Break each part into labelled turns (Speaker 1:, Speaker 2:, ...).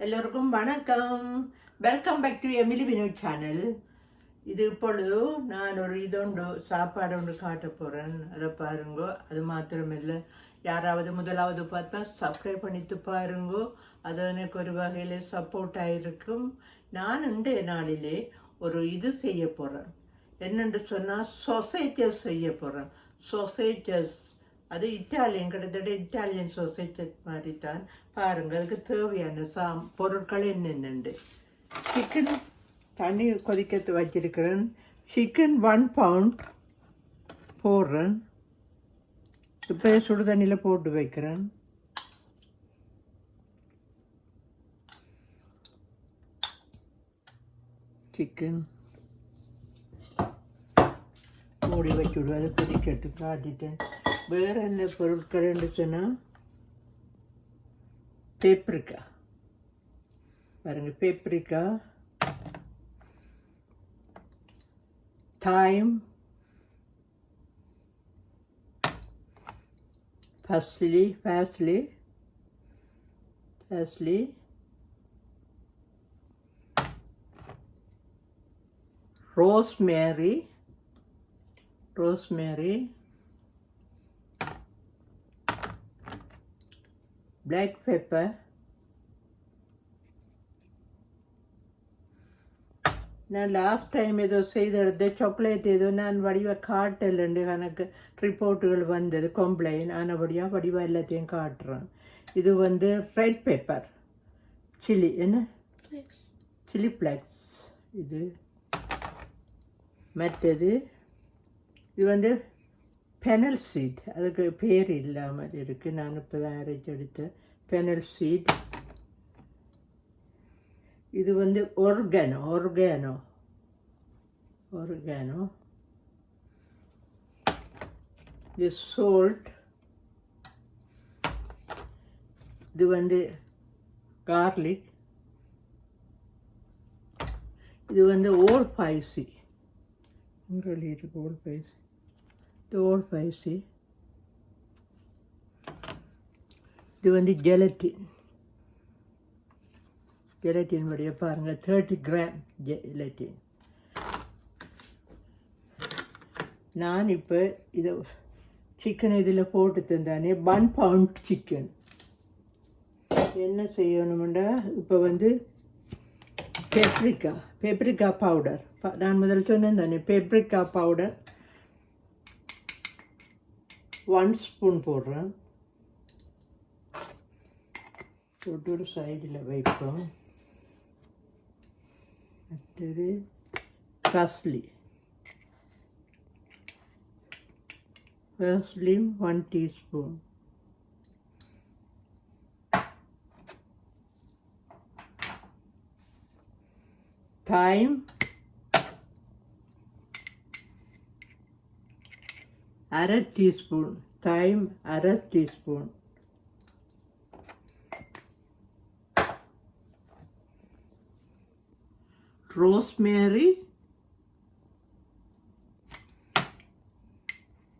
Speaker 1: எல்லோருக்கும் வணக்கம். Welcome back to Emily Vinod channel இது இப்பொழுது நான் ஒரு இதொண்டு சாப்பாடு ஒன்று காட்ட போகிறேன் அதை பாருங்கோ. அது மாத்திரமில்லை. யாராவது முதலாவது பார்த்தா சப்ஸ்கிரைப் பண்ணிட்டு பாருங்கோ. அது எனக்கு ஒரு வகையில் சப்போர்ட்டாக இருக்கும் நான் இன்றைய நாளிலே ஒரு இது செய்ய போகிறேன் என்னென்று சொன்னால் சொசைட்டஸ் செய்ய போகிறேன் சொசைட்டஸ் அது இட்டாலியன் கிட்டத்தட்ட இட்டாலியன் சொசைட்டி மாதிரி தான் பாருங்க அதுக்கு தேவையான சாம் பொருட்கள் என்னென்னு சிக்கன் தண்ணி கொதிக்க வச்சிருக்கிறேன். சிக்கன் ஒன் பவுண்ட் போடுறேன். இப்போ சுடு தண்ணியில் போட்டு வைக்கிறேன். சிக்கன் மூடி வச்சு விடுவது கொதிக்கட்டு காட்டிட்டேன் வேறு என்ன பொருட்கள் சொன்னால் பேப்ரிக்கா பாருங்க paprika thyme, parsley, parsley, parsley, rosemary, black pepper, நான் லாஸ்ட் டைம் ஏதோ செய்தெடுத்து சாக்லேட் ஏதோ நான் வடிவாக காட்டலண்டு எனக்கு ரிப்போர்ட்டுகள் வந்தது. கம்ப்ளைண்ட் ஆனபடியாக வடிவாக எல்லாத்தையும் காட்டுறேன். இது வந்து ரெட் பேப்பர் சில்லி என்ன? சில்லி ஃப்ளக்ஸ் இது மற்றது இது வந்து பெனல் சீட் அதுக்கு பேர் இல்லாமல் இருக்குது நான் இப்போ தான் அரைச்செடுத்த பெனல் சீட் இது வந்து ஒர்கானோ ஒர்கானோ ஒர்கானோ இது சோல்ட் இது வந்து கார்லிக் இது வந்து ஓல் பாய்சி எங்கே இருக்கு ஓல் பாய்சி தோல் ஓல் பைசி இது வந்து ஜெலட்டின் ஜெலட்டின் உடைய பாருங்கள் தேர்ட்டி கிராம் ஜெலட்டின் நான் இப்போ இதை சிக்கன் இதில் போட்டு தந்தானே ஒன் பவுண்ட் சிக்கன் என்ன செய்யணும்டா? இப்போ வந்து பெப்ரிக்கா பெப்ரிக்கா பவுடர் நான் முதல் சொன்னேன் தானே பெப்ரிக்கா பவுடர் ஒன் ஸ்பூன் போடுறேன் போட்டு ஒரு சைடில் வைப்போம் அடுத்தது கஸ்லி பஸ்லியும் ஒன் டீஸ்பூன் தாயம் அரை டீஸ்பூன் thyme அரை டீஸ்பூன். ரோஸ்மேரி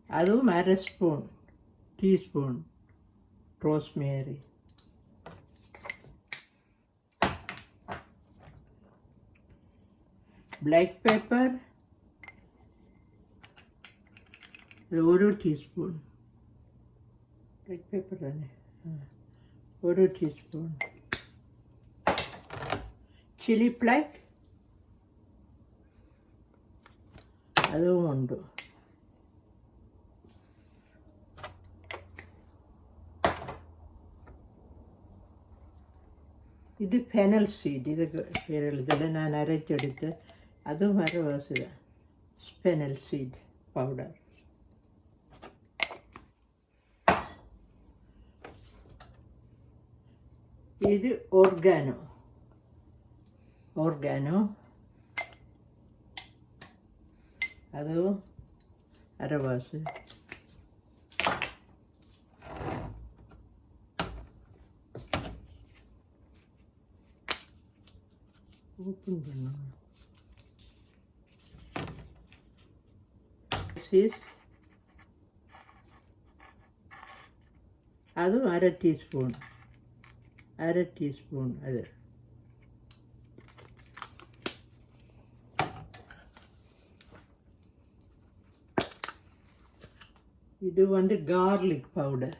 Speaker 1: அதுவும் அரை spoon teaspoon rosemary. Black pepper இது ஒரு டீஸ்பூன். ரெட் பேப்பர் தானே? ஒரு டீஸ்பூன். சில்லி ஃப்ளாக் அதுவும் உண்டு. இது ஃபெனல் சீட் இது பேரில் இதில் நான் அரைச்செடுத்து அதுவும் மறு வசதி ஃபெனல் சீட் பவுடர் இது organo. Organo. ಅದು ಅರವಾಸು ஓப்பன் பண்ணணும் அதுவும் அரை டீஸ்பூன் அரை டீஸ்பூன் அது. இது வந்து கார்லிக் பவுடர்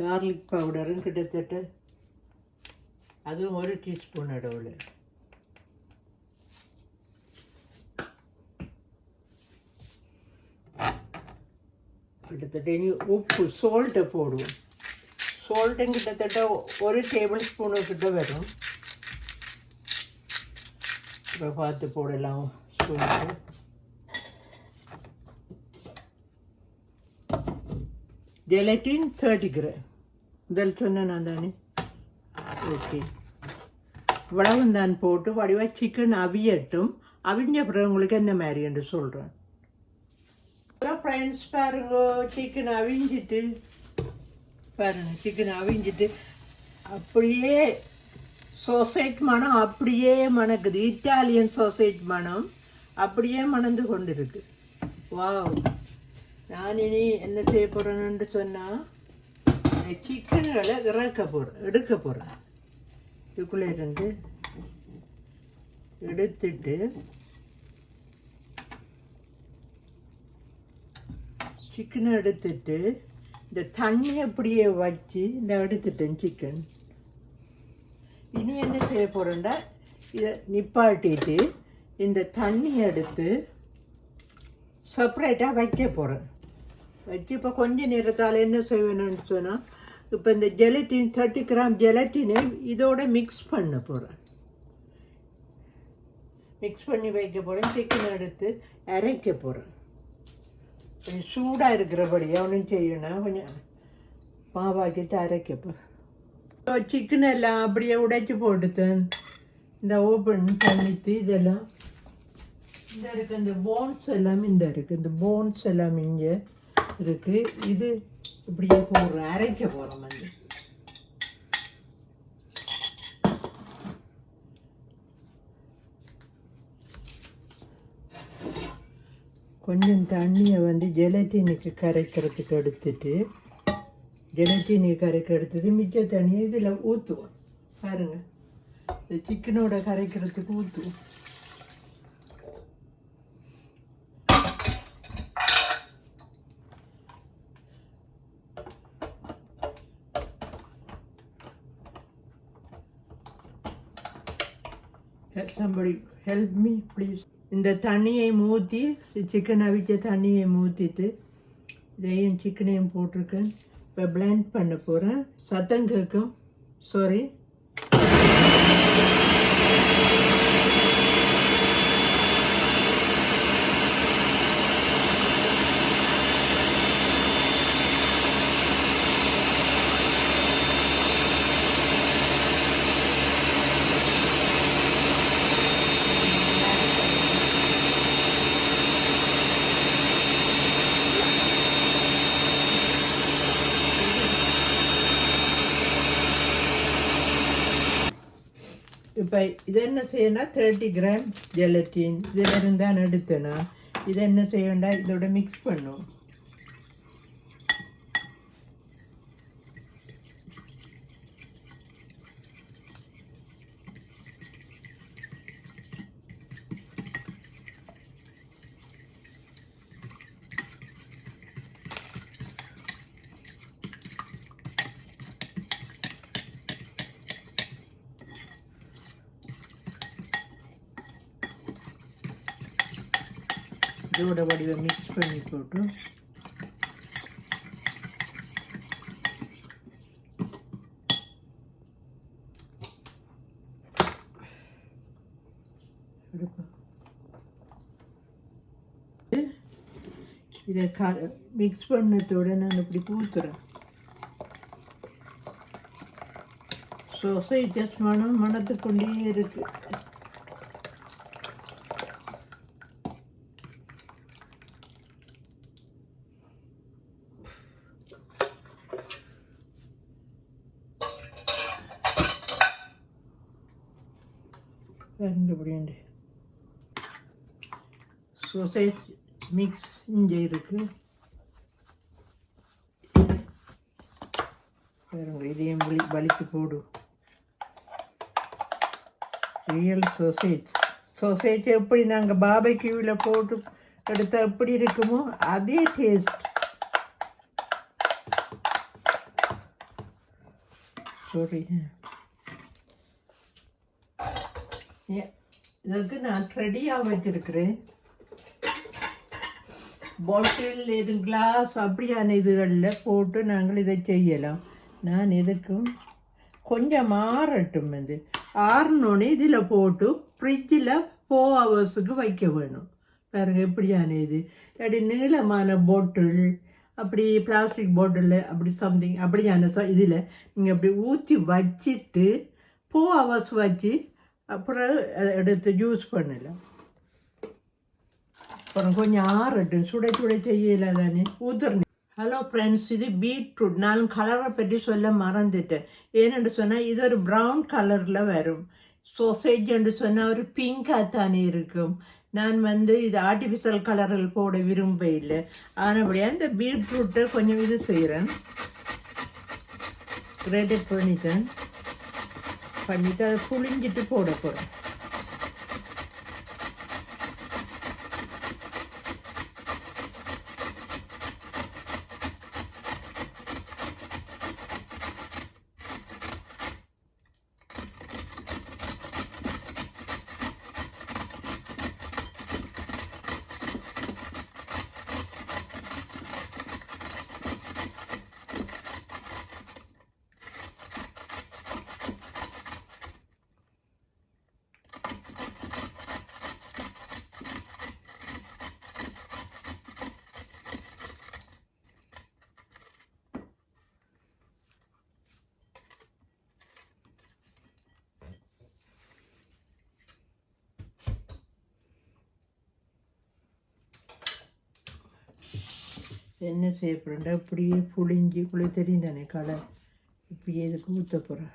Speaker 1: கார்லிக் பவுடரும் கிட்டத்தட்ட அதுவும் ஒரு டீஸ்பூன் அளவில். கிட்டத்தட்ட இனி உப்பு சால்ட்டை போடுவோம். சோல்ட்டும் கிட்டத்தட்ட ஒரு டேபிள் ஸ்பூனு கிட்ட வரும் இப்போ பார்த்து போடலாம் சோல்ட்டு ஜெலட்டின் தேர்ட்டி கிராம் இதில் சொன்னேன் நான் தானே ஓகே இவ்வளவு தான் போட்டு வடிவா சிக்கன் அவியட்டும் அவிஞ்ச பிறகு உங்களுக்கு என்ன மாதிரி என்று சொல்கிறேன் ஃப்ரெண்ட்ஸ் பாருங்க சிக்கன் அவிஞ்சிட்டு பாருங்க சிக்கன் அவிஞ்சிட்டு அப்படியே சோசைட் மனம் அப்படியே மணக்குது. இட்டாலியன் சோசைட் மனம் அப்படியே மணந்து கொண்டிருக்கு. வாவ் நான் இனி என்ன செய்ய போகிறேன்னு சொன்னால் சிக்கன்களை இறக்க போகிறேன் எடுக்க போகிறேன் இதுக்குள்ளே இருந்து எடுத்துட்டு சிக்கனை எடுத்துட்டு இந்த தண்ணி அப்படியே வச்சு இந்த எடுத்துட்டேன் சிக்கன் இனி என்ன செய்ய போகிறேன்டா இதை நிப்பாட்டிட்டு இந்த தண்ணி எடுத்து செப்பரேட்டாக வைக்க போகிறேன் வச்சு இப்போ கொஞ்ச நேரத்தால் என்ன செய்வேணும்னு சொன்னால் இப்போ இந்த ஜெலட்டின் தேர்ட்டி கிராம் ஜெலட்டினை இதோட மிக்ஸ் பண்ண போகிறேன் மிக்ஸ் பண்ணி வைக்க போகிறேன் சிக்கன் எடுத்து அரைக்க போகிறேன் சூடாக இருக்கிறபடி அவனும் செய்யணும். கொஞ்சம் மாவாக்கிட்டு அரைக்க சிக்கன் எல்லாம் அப்படியே உடைச்சி போட்டுத்தேன் இந்த ஓப்பன் பண்ணித்து இதெல்லாம். இந்த இருக்கு இந்த போன்ஸ் எல்லாம் இந்த இருக்குது இந்த போன்ஸ் எல்லாம் இங்கே இருக்கு. இது இப்படியே போடுறோம் அரைக்க போகிறோம் வந்து கொஞ்சம் தண்ணியை வந்து ஜெலட்டினுக்கு கரைக்கிறதுக்கு எடுத்துட்டு ஜெலட்டினு கரைக்க எடுத்தது மிச்ச தண்ணியை இதில் ஊற்றுவோம் பாருங்க. இந்த சிக்கனோட கரைக்கிறதுக்கு ஊற்றுவோம் somebody help me please. இந்த தண்ணியை ஊற்றி சிக்கன் அவிச்ச தண்ணியை ஊற்றிட்டு இதையும் சிக்கனையும் போட்டிருக்கேன். இப்போ blend பண்ண போகிறேன் சத்தம் கேட்கும். சாரி இப்போ இது என்ன செய்யணும் தேர்ட்டி கிராம் ஜெலட்டின் இதில் இருந்தால் எடுத்தேனா? இதை என்ன செய்ய வேண்டாம் இதோட மிக்ஸ் பண்ணும். இதோட வடிவை மிக்ஸ் பண்ணி போட்டு இதை க மிக்ஸ் பண்ணதோட நான் இப்படி பூத்துறேன் ஊற்றுறேன் ஜஸ்ட் மனம் மணத்துக்கொண்டே இருக்குது சோசேஜ் மிக்ஸ் இங்கே இருக்குது இதையும் வலி வலிக்கு போடு. ரியல் சோசேஜ் சோசேஜ் எப்படி நாங்கள் பாபை பாபைக்யூவில் போட்டு எடுத்தால் எப்படி இருக்குமோ அதே டேஸ்ட் சாரி இதற்கு நான் ரெடியாக வச்சிருக்கிறேன் பாட்டில் எது கிளாஸ் அப்படியான இதுகளில் போட்டு நாங்கள் இதை செய்யலாம். நான் எதுக்கும்? கொஞ்சம் ஆறட்டும் இது. ஆறினோடனே இதில் போட்டு ஃப்ரிட்ஜில் ஃபோர் ஹவர்ஸுக்கு வைக்க வேணும். பாருங்க எப்படியான இது. அப்படி நீளமான பாட்டில் அப்படி பிளாஸ்டிக் பாட்டில் அப்படி சம்திங் அப்படியான ச இதில் நீங்கள் அப்படி ஊற்றி வச்சிட்டு ஃபோர் ஹவர்ஸ் வச்சு அப்புறம் எடுத்து யூஸ் பண்ணலாம். அப்புறம் கொஞ்சம் ஆறட்டும் சுட சுட செய்யல தானே ஊத்துறேன். ஹலோ ஃப்ரெண்ட்ஸ் இது பீட்ரூட் நான் கலரை பற்றி சொல்ல மறந்துட்டேன். ஏனென்று சொன்னால் இது ஒரு ப்ரௌன் கலரில் வரும். சோசேஜ் என்று சொன்னால் ஒரு பிங்காக தானே இருக்கும். நான் வந்து இது ஆர்டிஃபிஷியல் கலரில் போட விரும்ப இல்லை ஆனபடியாக இந்த பீட்ரூட்டை கொஞ்சம் இது செய்கிறேன். கிரேட்டட் பண்ணிட்டேன். பண்ணிவிட்டு அதை புளிஞ்சிட்டு போட போகிறேன் என்ன செய்ய போகிறேன்டா இப்படியே புளிஞ்சு குளி தெரியும் தானே கடை இப்படியே இதுக்கு ஊற்ற போகிறேன்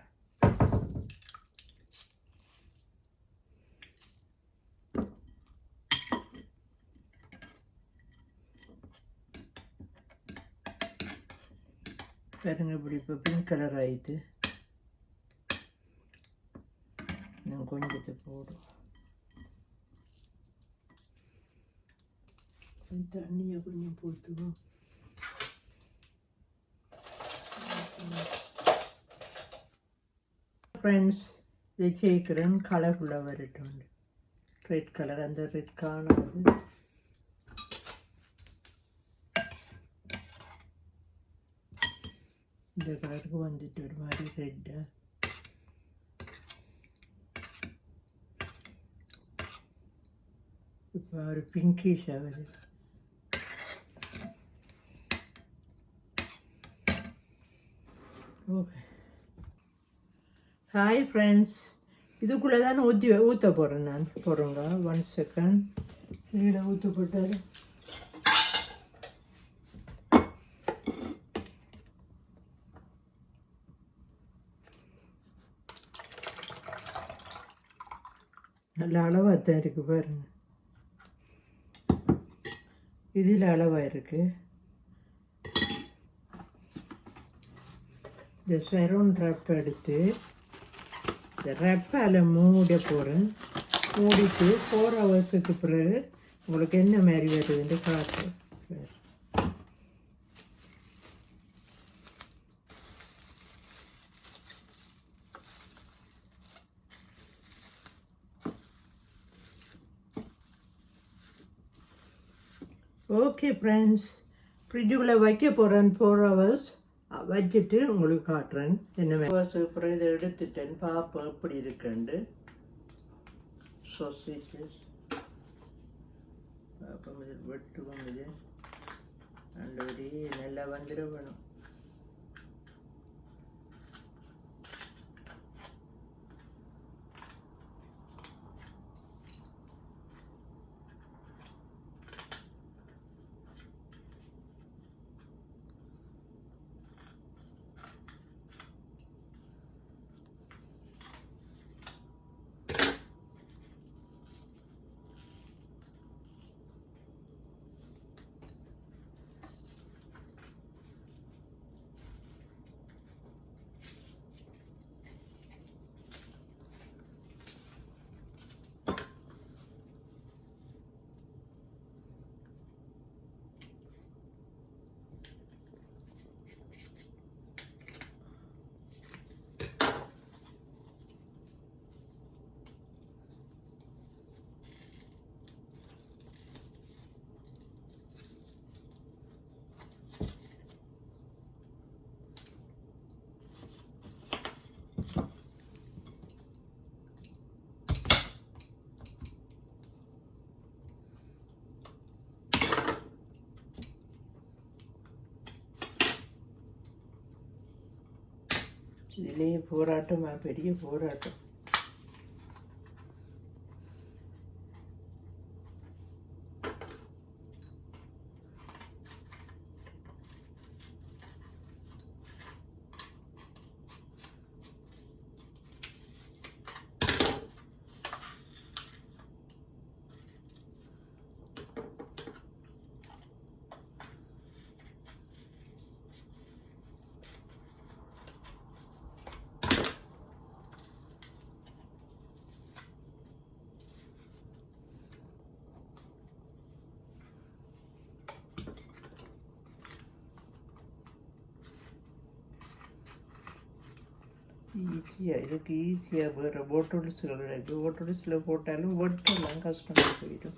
Speaker 1: பாருங்க இப்படி இப்போ பிங்க் கலர் ஆயிடுது நான் கொஞ்சத்தை போடும் தண்ணியை கொஞ்சம் போட்டுவோம் ஃப்ரெண்ட்ஸ் விஜயகிரன் சேர்க்குறேன் கலர்ஃபுல்லாக வரட்டும் ரெட் கலர் அந்த ரெட் காணாது இந்த கலருக்கு வந்துட்டு ஒரு மாதிரி ரெட்டு இப்போ ஒரு பிங்கிஷ் ஆகுது ஓகே ஹாய் ஃப்ரெண்ட்ஸ் இதுக்குள்ளே தான் ஊற்றி ஊற்ற போகிறேன் நான். போகிறோங்க ஒன் செகண்ட் கீழே ஊற்ற போட்டார். நல்ல அளவாக தான் இருக்குது பாருங்க. இதில் அளவாக இருக்குது இந்த செரோன் ட்ராப் எடுத்து ரப்பால் மூட போகிறேன் மூடிட்டு ஃபோர் ஹவர்ஸுக்கு பிறகு உங்களுக்கு என்ன மாதிரி வருதுன்னு காசு ஓகே ஃப்ரெண்ட்ஸ் ஃப்ரிட்ஜுக்குள்ளே வைக்க போகிறேன் ஃபோர் ஹவர்ஸ் வச்சுட்டு உங்களுக்கு காட்டுறேன் என்ன சூப்பராக இதை எடுத்துட்டேன். பார்ப்போம் எப்படி இருக்குண்டு சொசேஜஸ் பார்ப்போம் இது வெட்டுவோம் இது. நல்லபடி நல்லா வந்துட வேணும் நிலைய போராட்டமா பெரிய போராட்டம். ஈஸியாக இதுக்கு ஈஸியாக வேறு ஓட்டோடிஸில் கிடையாது ஓட்டோடிஸில் போட்டாலும் வெட்டெல்லாம் கஷ்டமாக போயிடும்.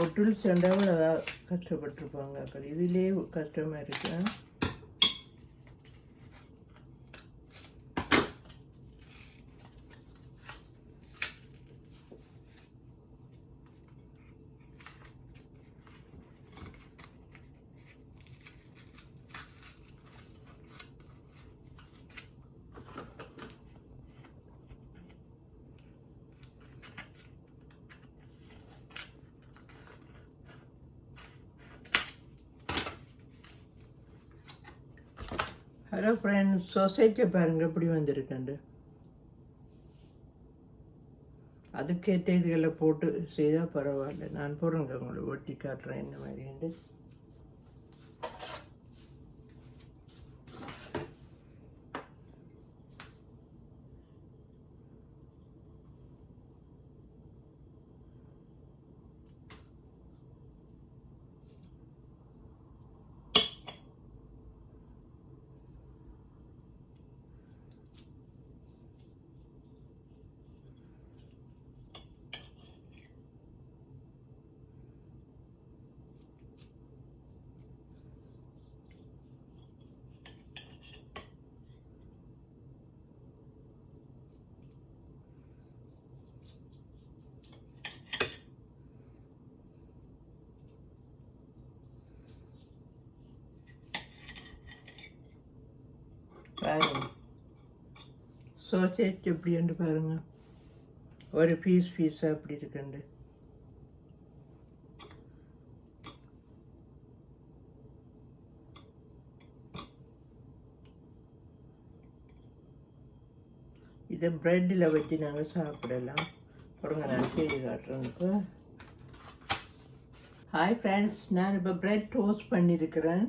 Speaker 1: ஒட்டுள் சென்றாவும் அதான் கஷ்டப்பட்டிருப்பாங்க அக்கா. இதுலேயே கஷ்டமாக இருக்கு. ஹலோ ஃப்ரெண்ட்ஸ் சொசைட்டியை பாருங்கள் எப்படி வந்திருக்கேன் அதுக்கேற்ற இதுகளை போட்டு செய்தால் பரவாயில்ல. நான் போகிறேங்க உங்களை ஒட்டி காட்டுறேன் என்ன மாதிரின்ட்டு பாருங்க சோசேஜ் எப்படின்னு பாருங்க. ஒரு பீஸ் பீஸாக அப்படி இருக்குண்டு இதை ப்ரெட்டில் வச்சு நாங்கள் சாப்பிடலாம். பாருங்க நான் செய்து காட்டுறேன் ஹாய் ஃப்ரெண்ட்ஸ் நான் இப்போ ப்ரெட் டோஸ்ட் பண்ணியிருக்கிறேன்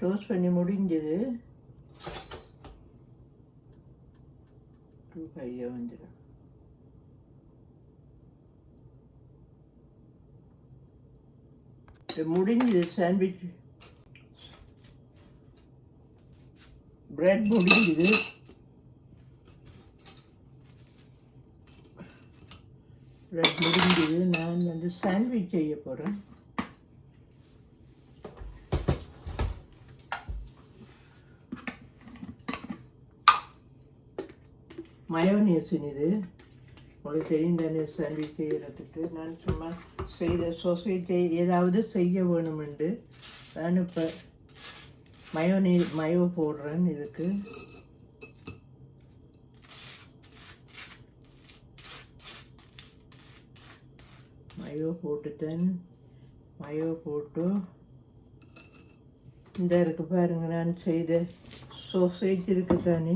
Speaker 1: டோஸ்ட் பண்ணி முடிஞ்சது. டூ வந்துடும் முடிஞ்சது சாண்ட்விச் பிரெட் முடிஞ்சது பிரெட் முடிஞ்சது நான் வந்து சாண்ட்விச் செய்ய போகிறேன் மயோனீஸின் இது உங்களுக்கு தெரியும் தானே சாண்ட்விச் செய்கிறதுக்கு நான் சும்மா செய்த சொசைட்டி ஏதாவது செய்ய வேணுமெண்டு நான் இப்போ மயோனீ மயோ போடுறேன் இதுக்கு. மயோ போட்டுட்டேன். மயோ போட்டு இந்த இருக்கு பாருங்க நான் செய்த சொசைட்டி இருக்கு தானே.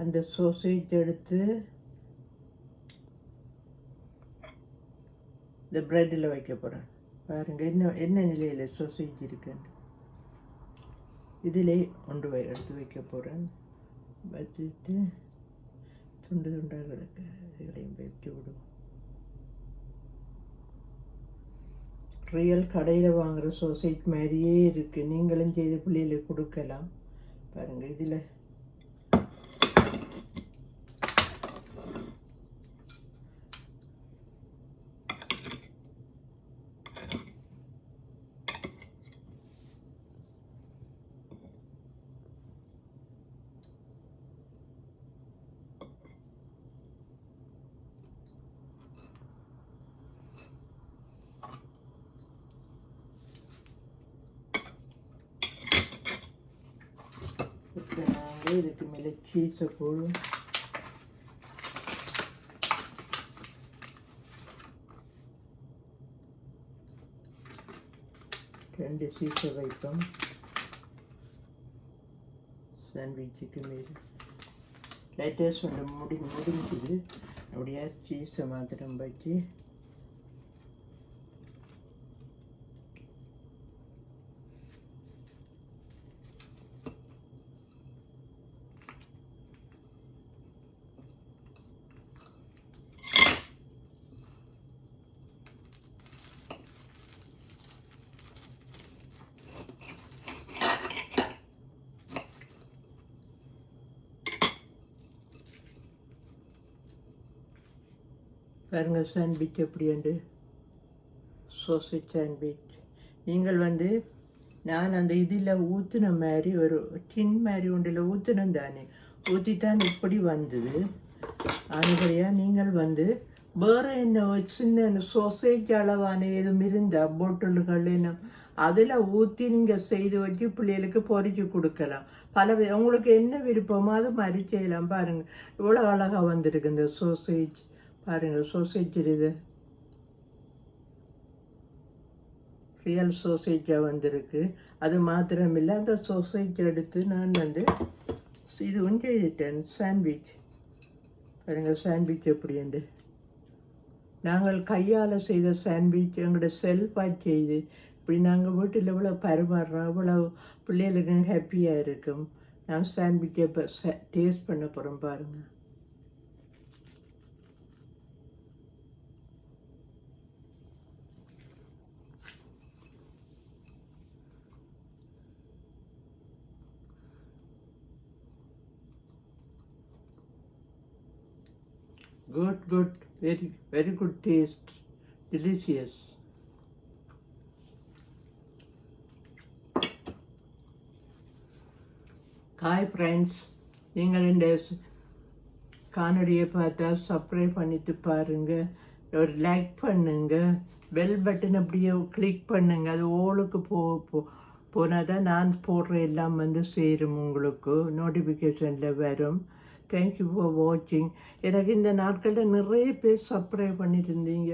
Speaker 1: அந்த சோசேஜ் எடுத்து இந்த ப்ரெட்டில் வைக்க போகிறேன் பாருங்கள் என்ன என்ன நிலையில் சோசேஜ் இருக்குன்னு. இதிலே கொண்டு வை எடுத்து வைக்க போகிறேன் வச்சுட்டு துண்டு துண்டாக கிடக்கு. இதுகளையும் வச்சு விடுவோம். ரியல் கடையில் வாங்குகிற சோசேஜ் மாதிரியே இருக்குது நீங்களும் செய்து பிள்ளைகளுக்கு கொடுக்கலாம். பாருங்கள் இதில் இப்போ நாங்கள் இதுக்கு மேலே சீஸை போடுவோம் ரெண்டு சீஸை வைப்போம். சாண்ட்விச்சுக்கு மேலே. லேட்டஸ்ட் ஒன்று முடி முடிஞ்சுது. அப்படியே சீஸை மாத்திரம் வச்சு பாருங்க சாண்ட்விச் எப்படி உண்டு சோசேஜ் சாண்ட்விச் நீங்கள் வந்து நான் அந்த இதில் ஊற்றின மாதிரி ஒரு டின் மாதிரி ஒன்றில் ஊற்றினேன் தானே. ஊற்றித்தான் இப்படி வந்தது. அதுபடியாக நீங்கள் வந்து வேறு என்ன சின்ன சோசேஜ் அளவான எதுவும் இருந்தால் பொட்டல்கள் என்ன அதில் ஊற்றி நீங்கள் செய்து வச்சு பிள்ளைகளுக்கு பொறிச்சு கொடுக்கலாம். பல வி- உங்களுக்கு என்ன விருப்பமோ அது மாதிரி செய்யலாம் பாருங்கள் இவ்வளோ அழகாக வந்திருக்கு இந்த சோசேஜ் பாருங்கள் சோசேஜ் இது ரியல் சோசேஜாக வந்திருக்கு. அது மாத்திரமில்லை அந்த சோசேஜ் எடுத்து நான் வந்து இது செய்துட்டேன் சாண்ட்விச் பாருங்கள் சாண்ட்விச் எப்படிண்டு நாங்கள் கையால் செய்த சாண்ட்விச் எங்களோட செல்ஃபாக செய்து இப்படி நாங்கள் வீட்டில் இவ்வளோ பரிமாறுறோம் இவ்வளோ பிள்ளைகளுக்கும் ஹாப்பியாக இருக்கும். நான் சாண்ட்விச்சை இப்போ டேஸ்ட் பண்ண போகிறோம் பாருங்கள் good good very very good taste delicious hi friends நீங்கள் இந்த காணொலியை பார்த்தா சப்ஸ்கிரைப் பண்ணிட்டு பாருங்கள் ஒரு லைக் பண்ணுங்கள் பெல் பட்டன் அப்படியே கிளிக் பண்ணுங்கள் அது ஓலுக்கு போ போ போனால் தான் நான் போடுற எல்லாம் வந்து சேரும் உங்களுக்கு. நோட்டிஃபிகேஷனில் வரும். தேங்க்யூ ஃபார் வாட்சிங் எனக்கு இந்த நாட்களில் நிறைய பேர் சப்ஸ்கிரைப் பண்ணியிருந்தீங்க.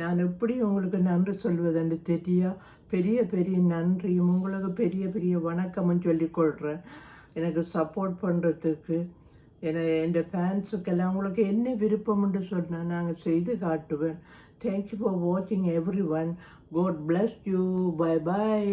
Speaker 1: நான் எப்படி உங்களுக்கு நன்றி சொல்வதுன்னு தெரியா? பெரிய பெரிய நன்றியும் உங்களுக்கு பெரிய பெரிய வணக்கமும் சொல்லிக்கொள்கிறேன் எனக்கு சப்போர்ட் பண்ணுறதுக்கு என என் ஃபேன்ஸுக்கெல்லாம் உங்களுக்கு என்ன விருப்பம்னு சொன்னால் நாங்கள் செய்து காட்டுவேன். தேங்க்யூ ஃபார் வாட்சிங் everyone God bless you bye bye